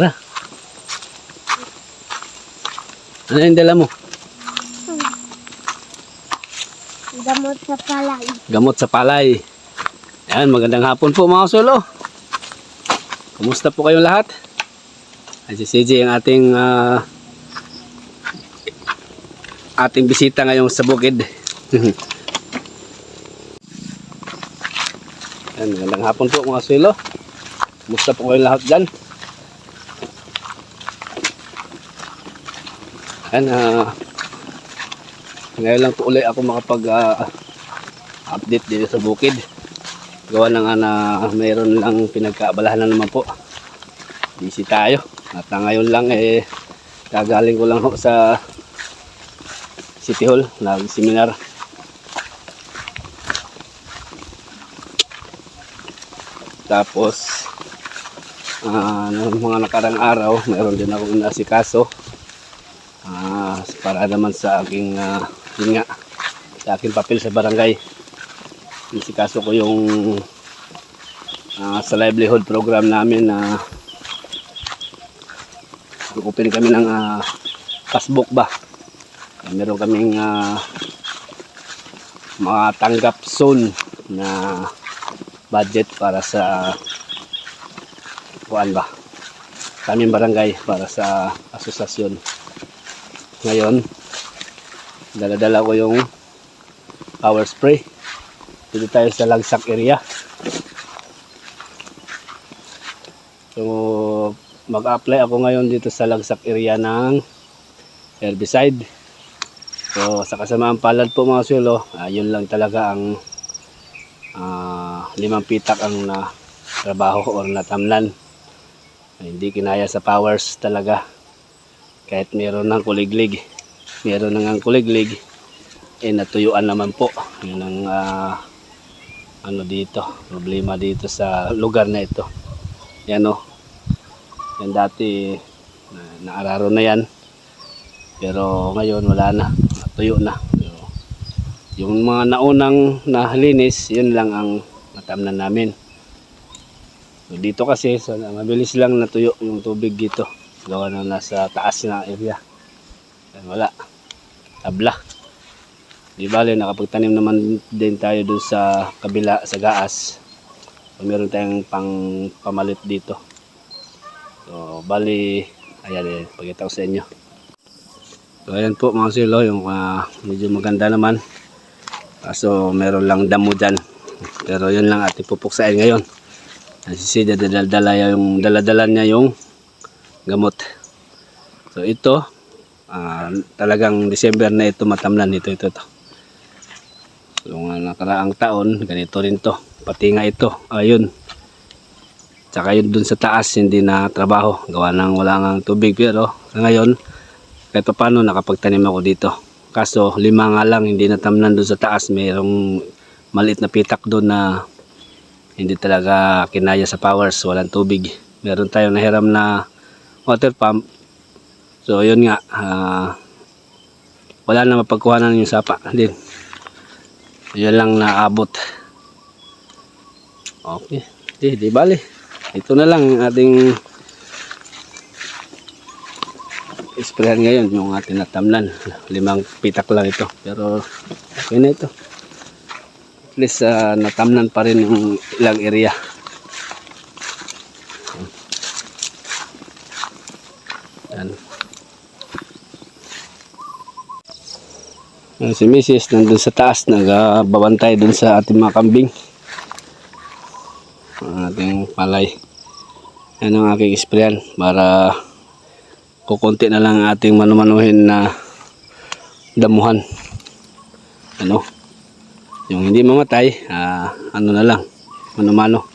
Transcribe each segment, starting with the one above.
Tara. Ano yung dala mo? Gamot sa palay. Gamot sa palay. Yan, magandang hapon po mga solo. Kumusta po kayong lahat? Ay, si CJ ang ating ah, ating bisita ngayong sa bukid. Yan, magandang hapon po mga solo. Kumusta po kayong lahat dyan? Yan, ah, ngayon lang po ulit ako makapag ah, update dito sa bukid. Gawa na nga na mayroon lang pinagkaabalahan na naman po. Busy tayo. At na ngayon lang eh, kagaling ko lang ho sa City Hall, nag-seminar. Tapos, ah, nung mga nakarang araw, mayroon din akong inasikaso. Para naman sa aking ah, yun nga, sa aking papel sa barangay. Inasikaso ko yung ah, sa livelihood program namin na Kukupin kami ng ah, passbook ba. Eh, meron kaming ah, mga tanggap zone na budget para sa kuan ba kaming barangay para sa asosasyon ngayon daladala ko yung power spray. Dito tayo sa lagsak area. So mag-apply ako ngayon dito sa lagsak area ng herbicide. So sa kasamaan palad po mga sulo ah, yun lang talaga ang ah, limang pitak ang na trabaho or natamnan hindi kinaya sa powers talaga kahit meron ng kuliglig. Meron ng kuliglig. Eh natuyuan naman po. Yun ang ah, ano dito. Problema dito sa lugar na ito. Yan o yan dati na, naararo na yan. Pero ngayon wala na. Natuyo na. Pero, yung mga naunang nahalinis yun lang ang natamnan namin. So, dito kasi so, mabilis lang natuyo yung tubig dito. Gawa na nasa taas na area. Yan, wala. Tabla. Di bale, nakapagtanim naman din tayo dun sa kabila, sa gaas. So, meron tayong pang pamalit dito. So, bali, ayan eh, pakita ko sa inyo. So, ayan po mga silo, yung ah, medyo maganda naman. Kaso, meron lang damo dyan. Pero yun lang ating pupuksain ngayon. Si Sida daladala yung daladala niya yung gamot. So ito ah, talagang December na ito matamnan ito ito ito. So nga nakaraang taon ganito rin to. Pati nga ito ayun. Tsaka yun dun sa taas hindi na trabaho gawa ng wala ngang tubig pero ngayon kahit pa paano nakapagtanim ako dito. Kaso lima nga lang hindi natamnan dun sa taas mayroong maliit na pitak doon na hindi talaga kinaya sa powers, walang tubig. Meron tayong nahiram na water pump. So yun nga, ah, wala na mapagkuhanan yung sapa din. Yun lang naabot. Okay, di, di bali. Ito na lang ang ating sprayan ngayon, yung ating natamnan. Limang pitak lang ito. Pero okay na ito at least ah, natamnan pa rin yung ilang area. Yan si Mrs. nandun sa taas, nagbabantay dun sa ating mga kambing. Ang ating palay. Yan ang aking sprayan para kukunti na lang ang ating manumanuhin na damuhan. Ano? Yung hindi mamatay, ah, ano na lang, mano-mano.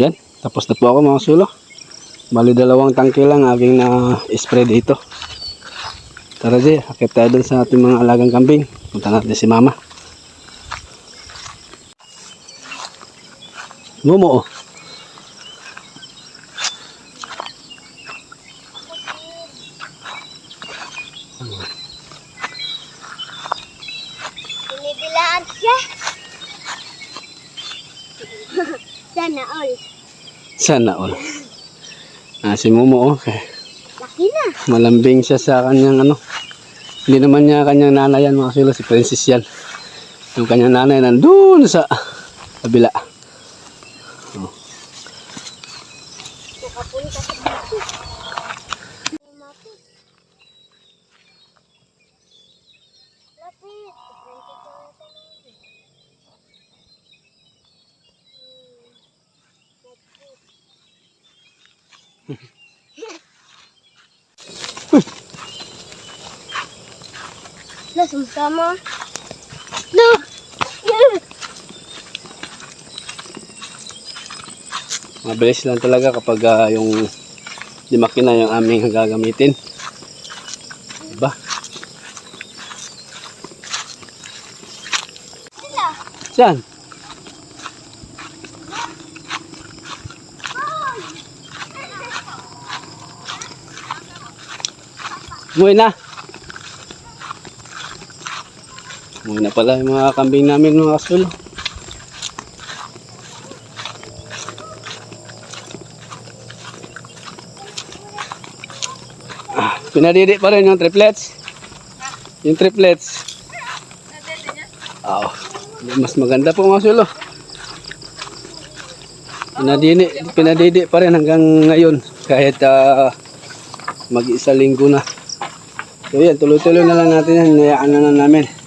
Yan, tapos na po ako mga sulo. Bali dalawang tangke lang aking na-spray dito. Tara di, akit tayo sa ating mga alagang kambing. Punta natin si mama. Momo oh. Binibilaan siya. Sana all. Sana all. Ah, si Momo oh. Laki na. Malambing siya sa kanyang ano. Hindi naman niya kanyang nanay yan mga sulo. Si Princess yan. Yung kanyang nanay nandun sa kabila. Lo, sumasama. Lo! Yeah! Mabilis lang talaga kapag ah, yung di makina yung aming gagamitin. Diba? Saan? Umuwi na. Muna pala yung mga kambing namin mga kasul. Ah, pinadidi pa rin yung triplets. Yung triplets. Oo. mas maganda po mga sulo. Pinadidi, pinadidi pa rin hanggang ngayon. Kahit ah, mag-isa linggo na. So yan, tuloy-tuloy na lang natin yan. Hinayaan na lang namin.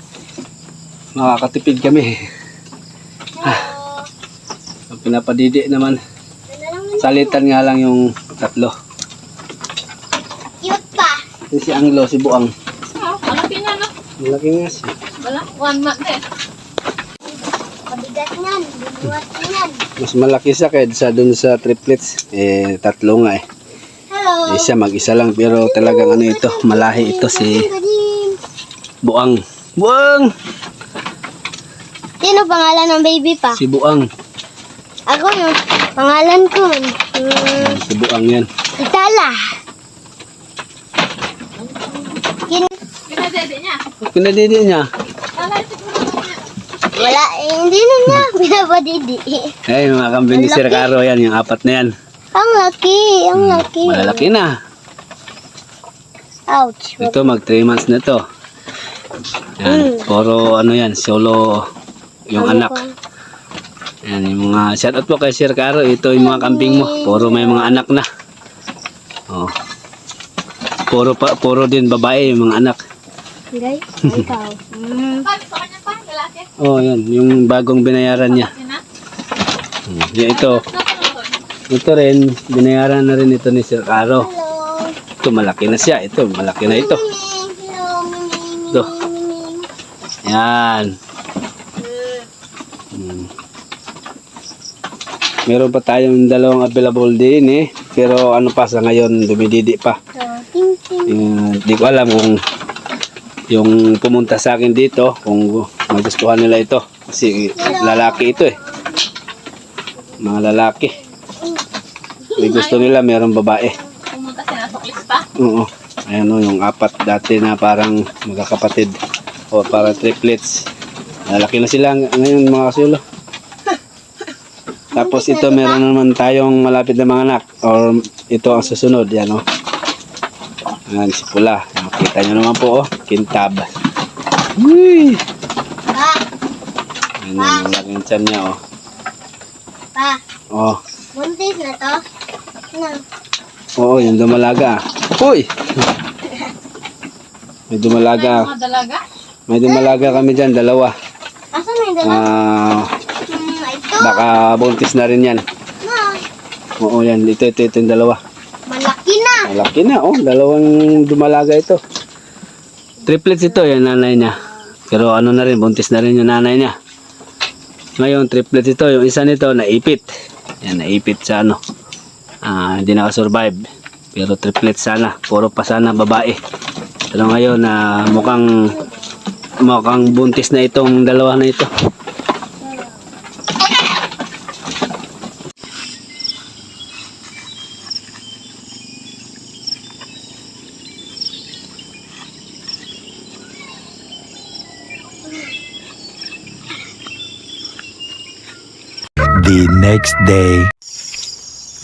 Makakatipid kami. Ang pinapadidi naman. Salitan nga lang yung tatlo. Cute pa. Ito si Anglo, si Buang. Oh, malaki na no. Malaki nga siya. Wala, one month eh. Mabigat niyan. Binuhat niyan. Mas malaki siya kaysa dun sa triplets. Eh, tatlo nga eh. Hello. Eh, siya mag-isa lang pero talagang ano ito, malahi ito si. Buang. Buang! Sino pangalan ng baby pa? Si Buang. Ako no. Pangalan ko. Hmm, Si Buang yan. Itala. Kin Pinadede niya. Pinadidi niya. Wala, siguro niya. wala, eh, hindi na niya. Pinapadidi. Eh, yung mga kambing ni Sir Caro yan, yung apat na yan. Ang laki. Ang laki. Malalaki na. Ouch. Ito, mag 3 months na to. Yan, puro ano yan, solo yung anak. ko? Yan, yung mga shout out po kay Sir Caro. Ito yung mga kambing mo. Puro may mga anak na. Oh. Puro pa, puro din babae yung mga anak. Guys, ikaw. Mm. Oh, yan, yung bagong binayaran niya. Yan. Hmm. Ito, ito rin, binayaran na rin ito ni Sir Caro. Hello. Ito, malaki na siya. Ito, malaki na ito. Ito. Yan. Meron pa tayong dalawang available din eh. Pero ano pa sa ngayon, dumididi pa. Hindi ko alam kung yung pumunta sa akin dito, kung magustuhan nila ito. Kasi lalaki ito eh. Mga lalaki. May gusto nila, meron babae. Pumunta si Nasok Lista. Oo. Ayan o, yung apat dati na parang magkakapatid. O parang triplets. Lalaki na sila ng- ngayon mga kasulo. Tapos ito meron naman tayong malapit na mga anak. Or ito ang susunod. Yan o. Ayan si Pula. Makita nyo naman po o. Kintab. Uy! Pa, Ayan yung malaking tiyan niya o. pa. O. Buntis na to. Ano? Oo, yung dumalaga. Uy! May dumalaga. Dalaga. May dumalaga kami dyan, dalawa. Asan na yung dalawa? Ah. Baka buntis na rin yan. Oo, yan. Ito, ito, ito yung dalawa. malaki na. Malaki na, oh. Dalawang dumalaga ito. Triplets ito, yan nanay niya. Pero ano na rin, buntis na rin yung nanay niya. Ngayon, triplets ito. Yung isa nito, naipit. Yan, naipit sa ano. Ah, hindi nakasurvive. Pero triplets sana. Puro pa sana babae. Pero ngayon, na mukhang mukhang buntis na itong dalawa na ito. Next day.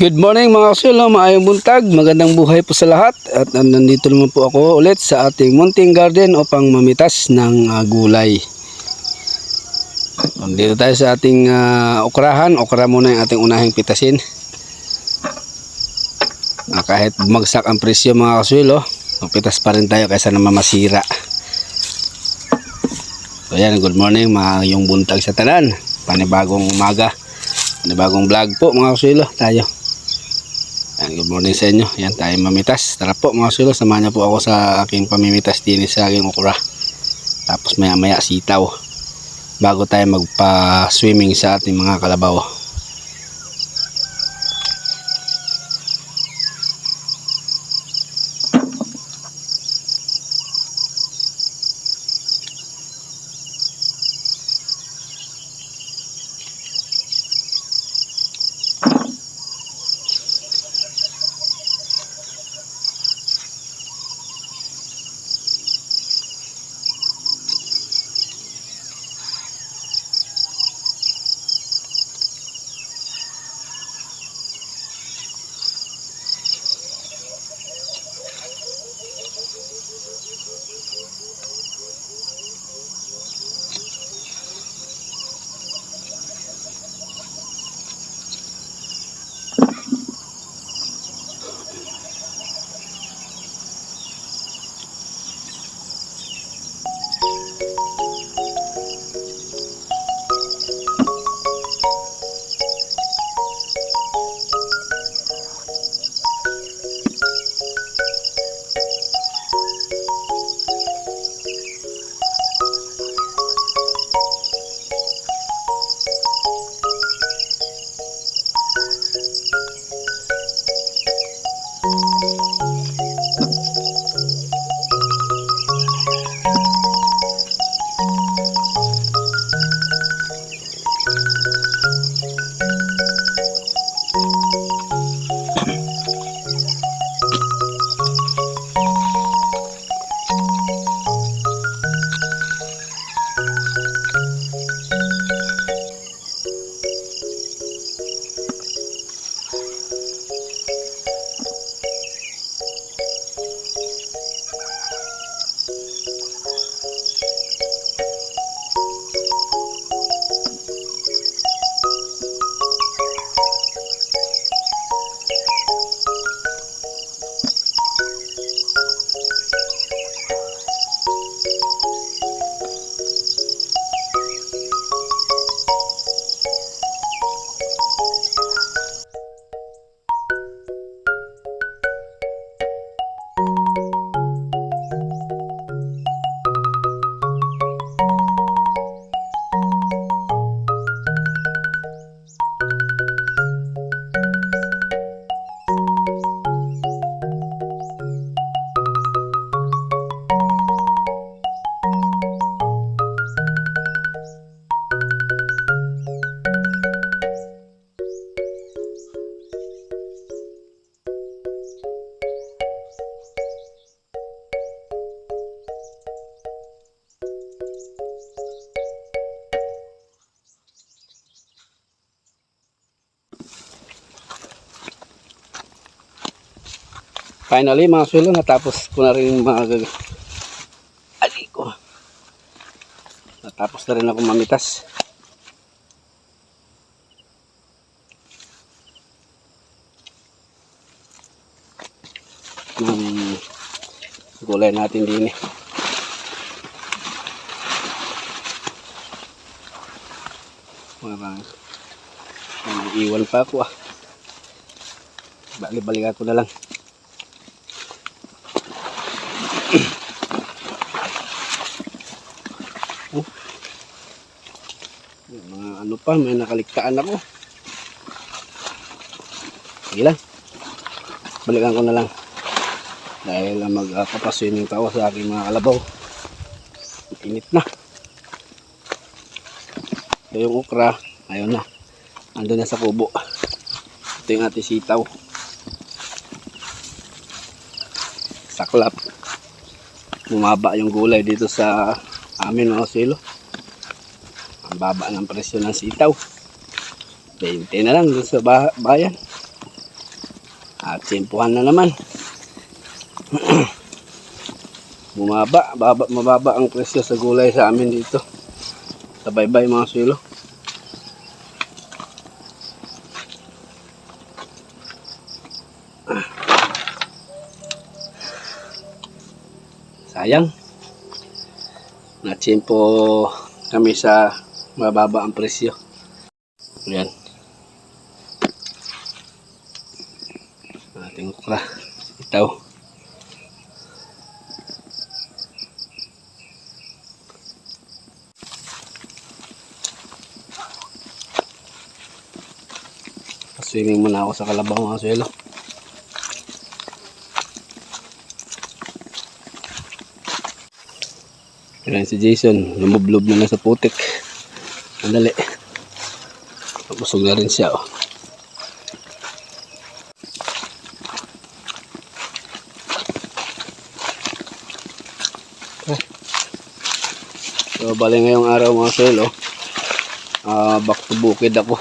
Good morning mga kasulo, maayong buntag, magandang buhay po sa lahat at uh, nandito naman po ako ulit sa ating munting garden upang mamitas ng uh, gulay. Dito tayo sa ating uh, okrahan, okra muna yung ating unahing pitasin. Ah, kahit bumagsak ang presyo mga kasulo, mapitas pa rin tayo kaysa naman masira. So yan, good morning mga yung buntag sa tanan, panibagong umaga. Panibagong vlog po mga kasulo tayo. Yan, good morning sa inyo. Yan, tayo mamitas. Tara po mga kasulo, samahan niyo po ako sa aking pamimitas din sa aking okra. Tapos maya maya sitaw. Bago tayo magpa-swimming sa ating mga kalabaw. Finally mga suelo, natapos ko na rin mga gag- Ali ko. Natapos na rin ako mamitas. ng gulay natin din eh. Parang may iwan pa ako ah. Bali-balikan ko na lang. Oh. Mga ano pa, may nakaligtaan ako. Sige lang. Balikan ko na lang. Dahil magkakapaswimming pa ako sa aking mga kalabaw. Init na. Ito yung okra. Ayun na. Ando na sa kubo. Ito yung ating sitaw. Saklap bumaba yung gulay dito sa amin mga silo. Ang baba ng presyo ng sitaw. 20 na lang sa ba- bayan. At simpuhan na naman. Bumaba baba, mababa ang presyo sa gulay sa amin dito. Sa baybay mga silo sayang. Natsimpo kami sa mababa ang presyo. Yan ating okra. Itaw. Swimming muna ako sa kalabaw mga suelo. Kailan si Jason, lumublob na na sa putik. Andali. Busog na rin siya. Oh. Ah. So, bali ngayong araw mga suelo. ah back to bukid ako.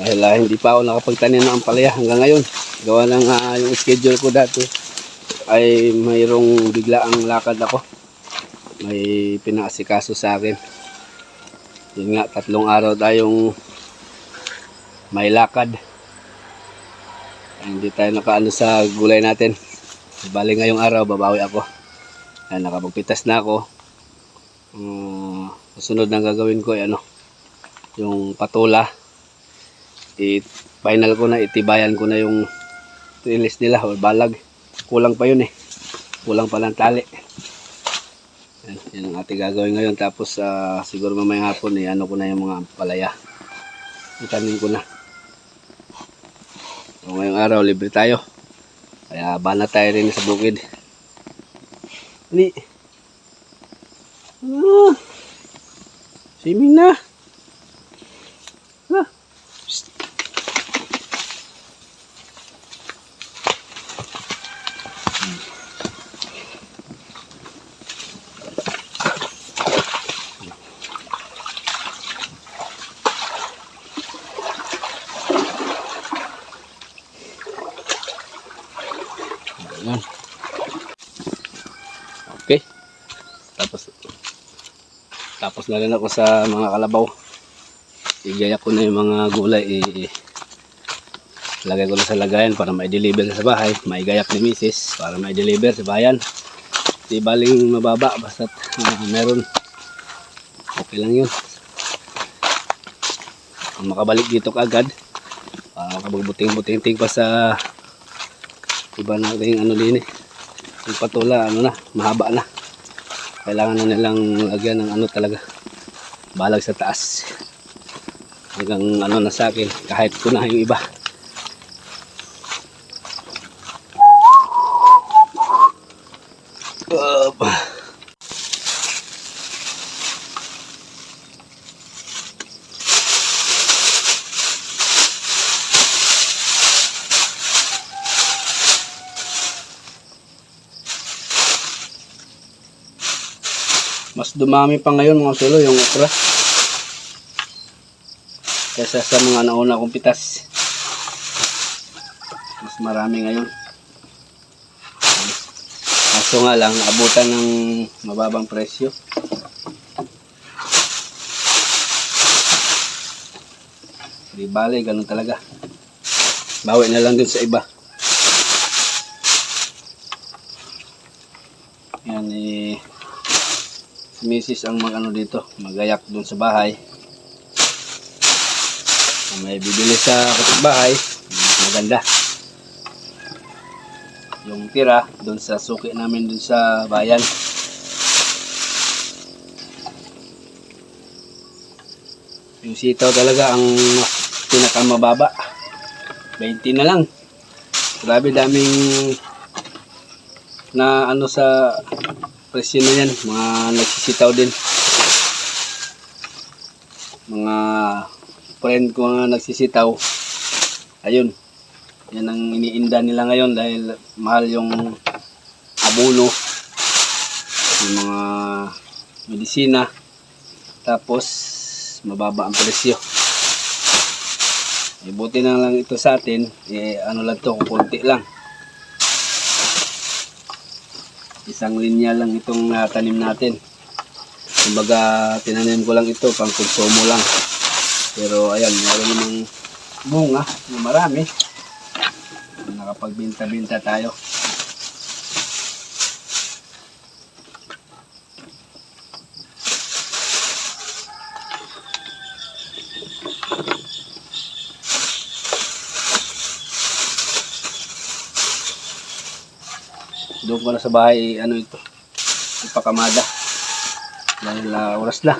Dahil ah, hindi pa ako nakapagtanim ng ampalaya hanggang ngayon. Gawa ng ah, yung schedule ko dati ay mayroong bigla ang lakad ako. May pinaasikaso sa akin. Yun nga, tatlong araw tayong may lakad. Hindi tayo nakaano sa gulay natin. Bali ngayong araw, babawi ako. Ay, nakapagpitas na ako. Uh, susunod na gagawin ko ay ano, yung patula i-final ko na, itibayan ko na yung release nila o balag. Kulang pa yun eh. Kulang pa lang tali. Yan, yan ang ating gagawin ngayon. Tapos ah, siguro mamayang hapon eh, ano ko na yung mga palaya. Itanim ko na. So, ngayong araw, libre tayo. Kaya bana tayo rin sa bukid. Ni. Ah. Swimming na. Ah. Okay. Tapos tapos na rin ako sa mga kalabaw. Igaya ko na yung mga gulay. I, lagay ko na sa lagayan para ma-deliver sa bahay. Maigayak ni misis para ma-deliver sa bayan. Di baling mababa basta uh, meron. Okay lang yun. Kung makabalik dito kaagad, para makabagbuting-buting pa sa iba natin ano din eh yung patula ano na mahaba na. Kailangan na nilang lagyan ng ano talaga balag sa taas. Hanggang ano na sa akin kahit na yung iba Mas dumami pa ngayon mga sulo yung okra. Kaysa sa mga nauna kong pitas. Mas marami ngayon. Kaso nga lang, abutan ng mababang presyo. Di bale, ganun talaga. Bawi na lang dun sa iba. Yan eh, si Mrs. ang mag ano dito, magayak dun sa bahay. Kung may bibili sa kapitbahay, maganda. Yung tira, dun sa suki namin dun sa bayan. Yung sitaw talaga ang pinakamababa. 20 na lang. Grabe daming na ano sa presyo na yan. Mga nagsisitaw din. Mga friend ko nga nagsisitaw. Ayun. Yan ang iniinda nila ngayon dahil mahal yung abono. Yung mga medisina. Tapos mababa ang presyo. Eh, buti na lang ito sa atin, eh, ano lang to, kunti lang. Isang linya lang itong natanim natin. Kumbaga, tinanim ko lang ito, pang konsumo lang. Pero ayan, meron namang bunga na marami. Nakapagbinta-binta tayo. Ko na sa bahay, ano ito, ipakamada. Dahil uh, oras na.